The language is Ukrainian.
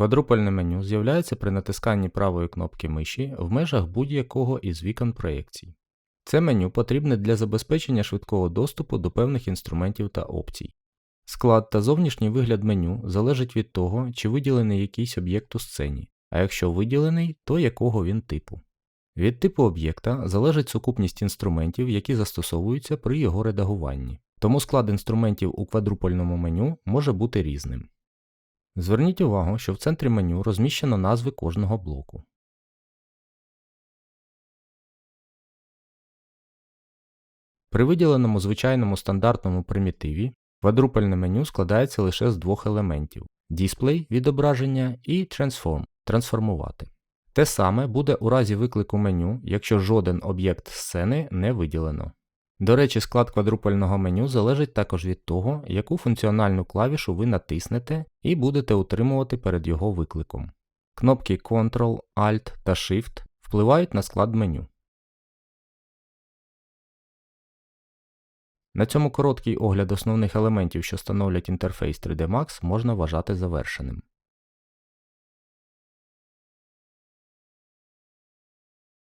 Квадрупольне меню з'являється при натисканні правої кнопки миші в межах будь-якого із вікон проєкцій. Це меню потрібне для забезпечення швидкого доступу до певних інструментів та опцій. Склад та зовнішній вигляд меню залежить від того, чи виділений якийсь об'єкт у сцені, а якщо виділений, то якого він типу. Від типу об'єкта залежить сукупність інструментів, які застосовуються при його редагуванні, тому склад інструментів у квадрупольному меню може бути різним. Зверніть увагу, що в центрі меню розміщено назви кожного блоку. При виділеному звичайному стандартному примітиві квадрупольне меню складається лише з двох елементів Display – відображення і Transform – трансформувати. Те саме буде у разі виклику меню, якщо жоден об'єкт сцени не виділено. До речі, склад квадрупольного меню залежить також від того, яку функціональну клавішу ви натиснете і будете утримувати перед його викликом. Кнопки Ctrl, Alt та Shift впливають на склад меню. На цьому короткий огляд основних елементів, що становлять інтерфейс 3D Max, можна вважати завершеним.